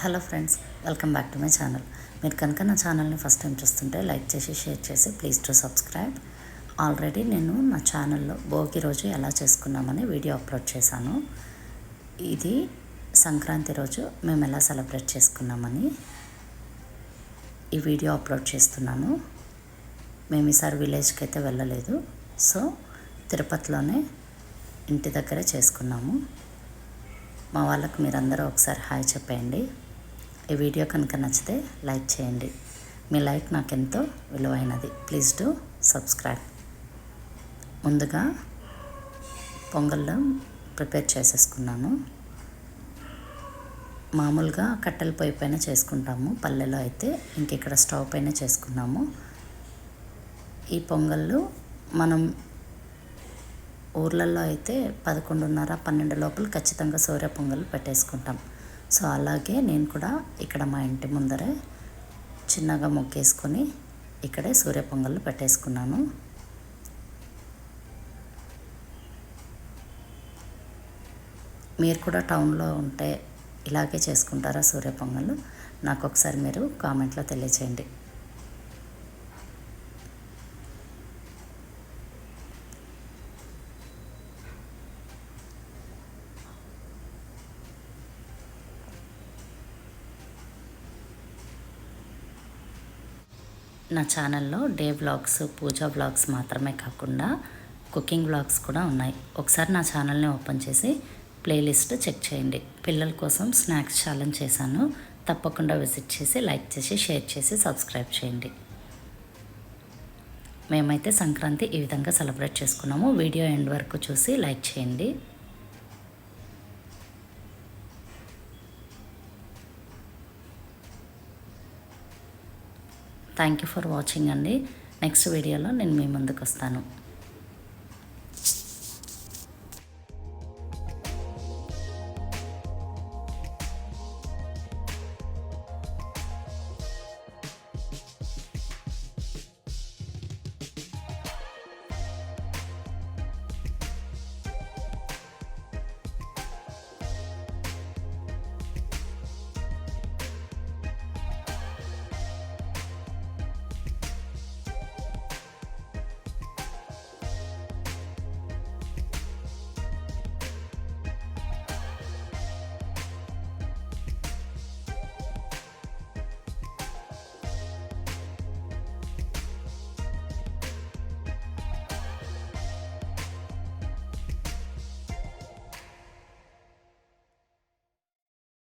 Hello friends welcome back to my channel. మీరు కనుక నా ఛానల్ని ఫస్ట్ టైం చూస్తుంటే లైక్ చేసి షేర్ చేసి ప్లీజ్ టు సబ్స్క్రైబ్. ఆల్రెడీ నేను నా ఛానల్లో భోగి రోజు ఎలా చేసుకున్నామని వీడియో అప్లోడ్ చేశాను. ఇది సంక్రాంతి రోజు మేము ఎలా సెలబ్రేట్ చేసుకున్నామని ఈ వీడియో అప్లోడ్ చేస్తున్నాను. మేము ఈసారి విలేజ్కి అయితే వెళ్ళలేదు. సో తిరుపతిలోనే ఇంటి దగ్గరే చేసుకున్నాము. మా వాళ్ళకు మీరందరూ ఒకసారి హాయ్ చెప్పేయండి. ఈ వీడియో కనుక నచ్చితే లైక్ చేయండి. మీ లైక్ నాకు ఎంతో విలువైనది. Please do subscribe. ముందుగా పొంగల్లో ప్రిపేర్ చేసేసుకున్నాను. మామూలుగా కట్టెల పొయ్యి పైన చేసుకుంటాము. పల్లెలో అయితే ఇంక ఇక్కడ స్టవ్ పైన చేసుకున్నాము. ఈ పొంగళ్ళు మనం ఊర్లలో అయితే పదకొండున్నర పన్నెండు లోపల ఖచ్చితంగా సూర్య పొంగల్ పెట్టేసుకుంటాం. సో అలాగే నేను కూడా ఇక్కడ మా ఇంటి ముందరే చిన్నగా మొక్కేసుకొని ఇక్కడే సూర్య పొంగళ్ళు పెట్టేసుకున్నాను. మీరు కూడా టౌన్లో ఉంటే ఇలాగే చేసుకుంటారా సూర్య పొంగళ్ళు? నాకు ఒకసారి మీరు కామెంట్లో తెలియచేయండి. నా ఛానల్లో డే వ్లాగ్స్ పూజా వ్లాగ్స్ మాత్రమే కాకుండా కుకింగ్ వ్లాగ్స్ కూడా ఉన్నాయి. ఒకసారి నా ఛానల్ని ఓపెన్ చేసి ప్లేలిస్ట్ చెక్ చేయండి. పిల్లల కోసం స్నాక్స్ ఛాలెంజ్ చేశాను. తప్పకుండా విజిట్ చేసి లైక్ చేసి షేర్ చేసి సబ్స్క్రైబ్ చేయండి. మేమైతే సంక్రాంతి ఈ విధంగా సెలబ్రేట్ చేసుకున్నాము. వీడియో ఎండ్ వరకు చూసి లైక్ చేయండి. థ్యాంక్ యూ ఫర్ వాచింగ్ అండి. నెక్స్ట్ వీడియోలో నేను మీ ముందుకు వస్తాను